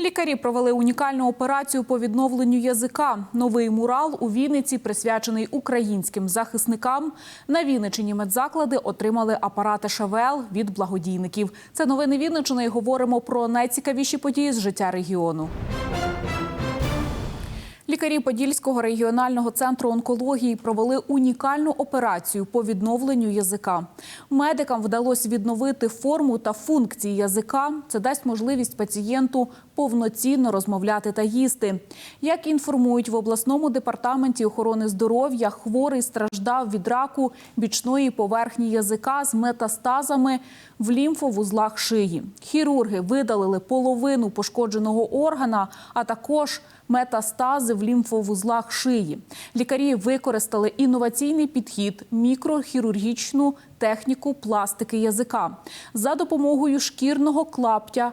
Лікарі провели унікальну операцію по відновленню язика. Новий мурал у Вінниці присвячений українським захисникам. На Вінничині медзаклади отримали апарати ШВЛ від благодійників. Це новини Вінничини. і Говоримо про найцікавіші події з життя регіону. Лікарі Подільського регіонального центру онкології провели унікальну операцію по відновленню язика. Медикам вдалося відновити форму та функції язика. Це дасть можливість пацієнту повноцінно розмовляти та їсти. Як інформують в обласному департаменті охорони здоров'я, хворий страждав від раку бічної поверхні язика з метастазами в лімфовузлах шиї. Хірурги видалили половину пошкодженого органа, а також метастази в лімфовузлах шиї. Лікарі використали інноваційний підхід, мікрохірургічну техніку пластики язика за допомогою шкірного клаптя.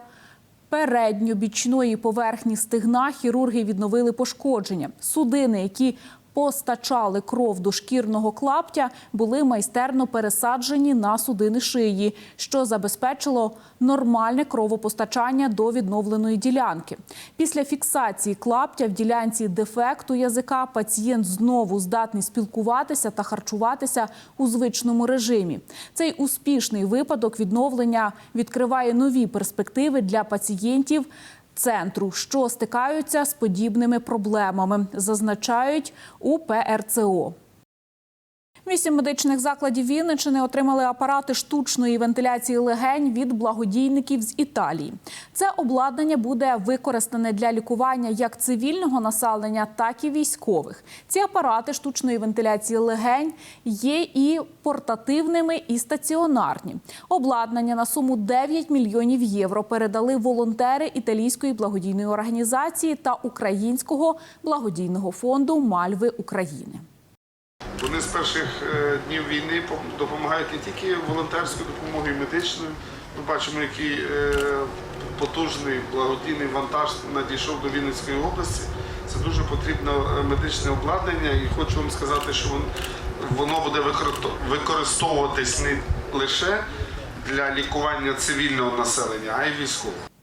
Передньобічної поверхні стигна хірурги відновили пошкодження. Судини, які постачали кров до шкірного клаптя, були майстерно пересаджені на судини шиї, що забезпечило нормальне кровопостачання до відновленої ділянки. Після фіксації клаптя в ділянці дефекту язика пацієнт знову здатний спілкуватися та харчуватися у звичному режимі. Цей успішний випадок відновлення відкриває нові перспективи для пацієнтів центру, що стикаються з подібними проблемами, зазначають у ПРЦО. Вісім медичних закладів Вінничини отримали апарати штучної вентиляції легень від благодійників з Італії. Це обладнання буде використане для лікування як цивільного населення, так і військових. Ці апарати штучної вентиляції легень є і портативними, і стаціонарні. Обладнання на суму 9 мільйонів євро передали волонтери італійської благодійної організації та українського благодійного фонду Мальви України. Вони з перших е, днів війни допомагають не тільки волонтерською допомогою, медичною. Ми бачимо, який е, потужний благодійний вантаж надійшов до Вінницької області. Це дуже потрібне е, медичне обладнання, і хочу вам сказати, що воно буде використовуватись не лише для лікування цивільного населення, а й військового.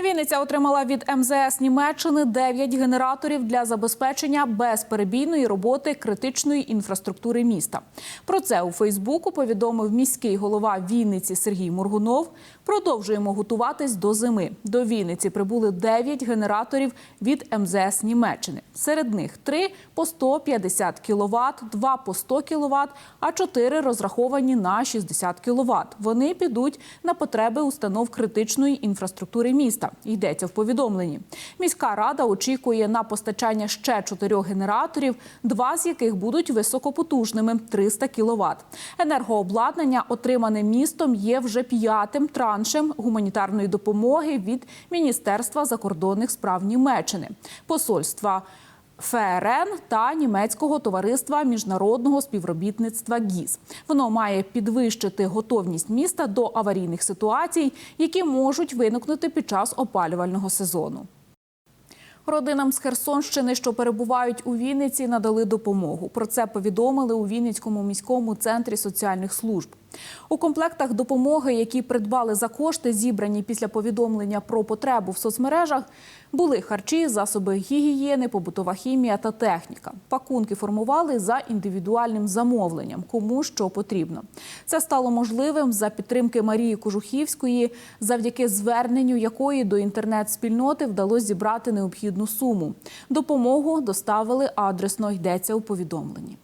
Вінниця отримала від МЗС Німеччини 9 генераторів для забезпечення безперебійної роботи критичної інфраструктури міста. Про це у Фейсбуку повідомив міський голова Вінниці Сергій Моргунов. Продовжуємо готуватись до зими. До Вінниці прибули 9 генераторів від МЗС Німеччини. Серед них 3 по 150 кВт, 2 по 100 кВт, а 4 розраховані на 60 кВт. Вони підуть на потреби установ критичної інфраструктури міста. Йдеться в повідомленні. Міська рада очікує на постачання ще чотирьох генераторів, два з яких будуть високопотужними 300 кВт. Енергообладнання, отримане містом, є вже п'ятим траншем гуманітарної допомоги від Міністерства закордонних справ Німеччини, посольства. ФРН та німецького товариства міжнародного співробітництва ГІС. Воно має підвищити готовність міста до аварійних ситуацій, які можуть виникнути під час опалювального сезону. Родинам з Херсонщини, що перебувають у Вінниці, надали допомогу. Про це повідомили у Вінницькому міському центрі соціальних служб. У комплектах допомоги, які придбали за кошти, зібрані після повідомлення про потребу в соцмережах, були харчі, засоби гігієни, побутова хімія та техніка. Пакунки формували за індивідуальним замовленням, кому що потрібно. Це стало можливим за підтримки Марії Кожухівської, завдяки зверненню якої до інтернет-спільноти вдалося зібрати необхідну суму. Допомогу доставили адресно, йдеться у повідомленні.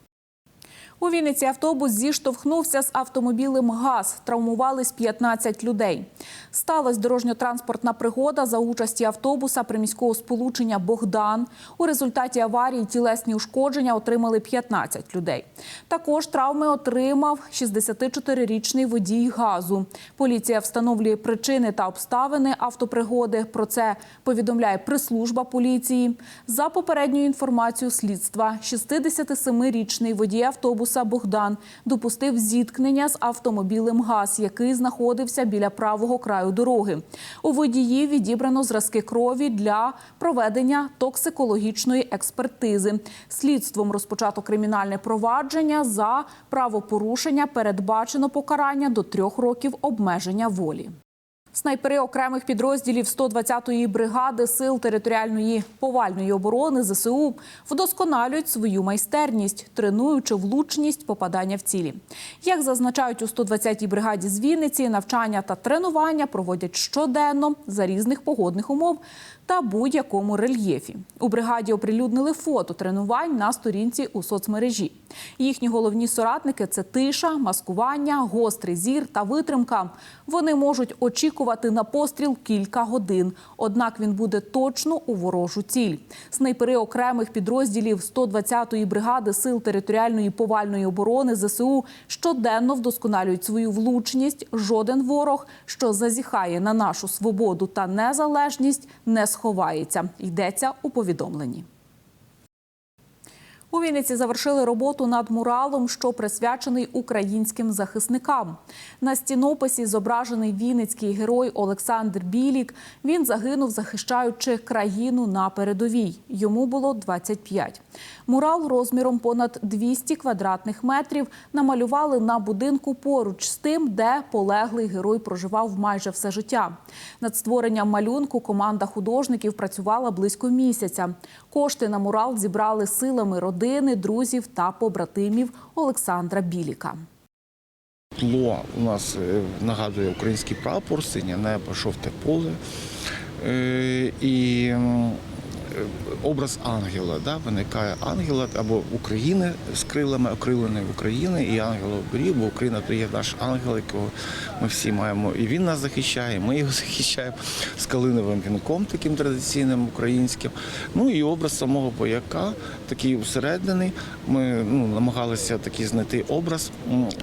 У Вінниці автобус зіштовхнувся з автомобілем ГАЗ. Травмувались 15 людей. Сталась дорожньо-транспортна пригода за участі автобуса приміського сполучення Богдан. У результаті аварії тілесні ушкодження отримали 15 людей. Також травми отримав 64-річний водій ГАЗу. Поліція встановлює причини та обставини автопригоди. Про це повідомляє прес-служба поліції. За попередньою інформацією слідства, 67-річний водій автобуса Радіуса Богдан допустив зіткнення з автомобілем ГАЗ, який знаходився біля правого краю дороги. У водії відібрано зразки крові для проведення токсикологічної експертизи. Слідством розпочато кримінальне провадження за правопорушення передбачено покарання до трьох років обмеження волі. Снайпери окремих підрозділів 120-ї бригади сил територіальної повальної оборони ЗСУ вдосконалюють свою майстерність, тренуючи влучність попадання в цілі. Як зазначають у 120-й бригаді з Вінниці, навчання та тренування проводять щоденно за різних погодних умов та будь-якому рельєфі. У бригаді оприлюднили фото тренувань на сторінці у соцмережі. Їхні головні соратники це тиша, маскування, гострий зір та витримка. Вони можуть очікувати на постріл кілька годин, однак він буде точно у ворожу ціль. Снайпери окремих підрозділів 120-ї бригади сил територіальної повальної оборони ЗСУ щоденно вдосконалюють свою влучність. Жоден ворог, що зазіхає на нашу свободу та незалежність, не сховається. Йдеться у повідомленні. У Вінниці завершили роботу над муралом, що присвячений українським захисникам. На стінописі зображений вінницький герой Олександр Білік. Він загинув, захищаючи країну на передовій. Йому було 25. Мурал розміром понад 200 квадратних метрів намалювали на будинку поруч з тим, де полеглий герой проживав майже все життя. Над створенням малюнку команда художників працювала близько місяця. Кошти на мурал зібрали силами родини, друзів та побратимів Олександра Біліка. Тло у нас е, нагадує український прапор, синє небо, шовте поле. Е, І образ ангела, да, виникає ангела або України з крилами, окриленої України, і ангела оберіг, бо Україна то є наш ангел, якого ми всі маємо. І він нас захищає, ми його захищаємо з калиновим вінком, таким традиційним українським. Ну і образ самого бояка, такий усереднений. Ми ну, намагалися такий знайти образ.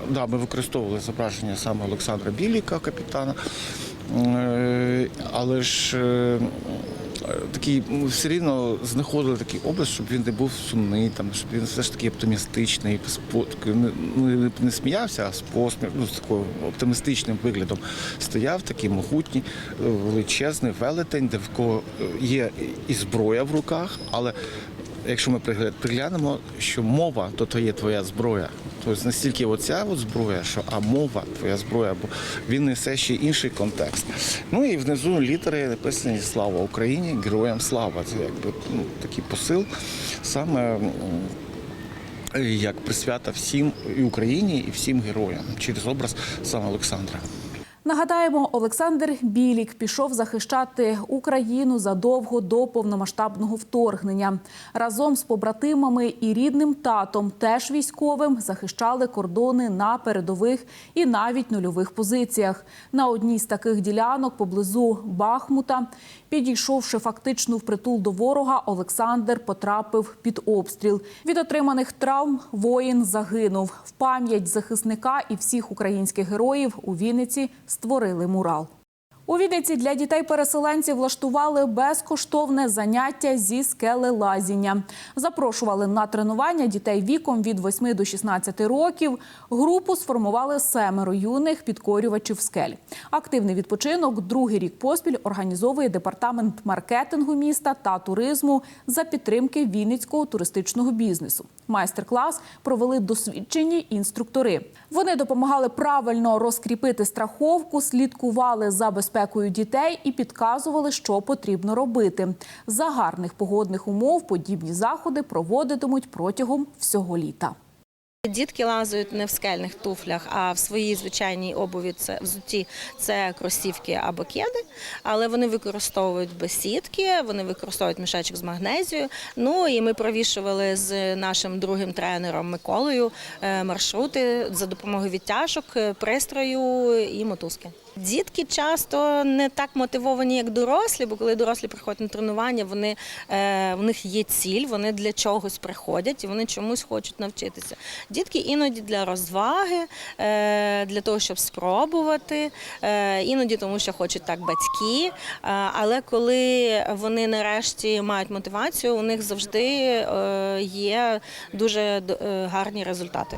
Да, ми використовували зображення саме Олександра Біліка, капітана. Е, Але ж е, такий все рівно знаходили такий образ, щоб він не був сумний, там щоб він все ж таки оптимістичний, не, ну, не сміявся, а з посміх, ну, з таким оптимістичним виглядом стояв, такий могутній, величезний велетень, де в кого е, є і зброя в руках, але якщо ми пригля- приглянемо, що мова, то то є твоя зброя. Тобто настільки оця от зброя, що а мова твоя зброя, бо він несе ще інший контекст. Ну і внизу літери написані Слава Україні, героям слава. Це якби ну, такий посил саме. Як присвята всім і Україні, і всім героям через образ саме Олександра. Нагадаємо, Олександр Білік пішов захищати Україну задовго до повномасштабного вторгнення. Разом з побратимами і рідним татом, теж військовим, захищали кордони на передових і навіть нульових позиціях. На одній з таких ділянок поблизу Бахмута, підійшовши фактично впритул до ворога, Олександр потрапив під обстріл. Від отриманих травм воїн загинув. В пам'ять захисника і всіх українських героїв у Вінниці створили мурал. У Вінниці для дітей-переселенців влаштували безкоштовне заняття зі скелелазіння. Запрошували на тренування дітей віком від 8 до 16 років. Групу сформували семеро юних підкорювачів скель. Активний відпочинок другий рік поспіль організовує департамент маркетингу міста та туризму за підтримки Вінницького туристичного бізнесу. Майстер-клас провели досвідчені інструктори. Вони допомагали правильно розкріпити страховку, слідкували за безпекою дітей і підказували, що потрібно робити. За гарних погодних умов подібні заходи проводитимуть протягом всього літа. Дітки лазають не в скельних туфлях, а в своїй звичайній обуві це взуті це кросівки або кеди, але вони використовують бесідки, вони використовують мішечок з магнезією. Ну і ми провішували з нашим другим тренером Миколою е, маршрути за допомогою відтяжок, пристрою і мотузки. Дітки часто не так мотивовані, як дорослі, бо коли дорослі приходять на тренування, вони е, в них є ціль, вони для чогось приходять і вони чомусь хочуть навчитися. Дітки іноді для розваги, е, для того, щоб спробувати, е, іноді тому, що хочуть так батьки. Але коли вони нарешті мають мотивацію, у них завжди є дуже гарні результати.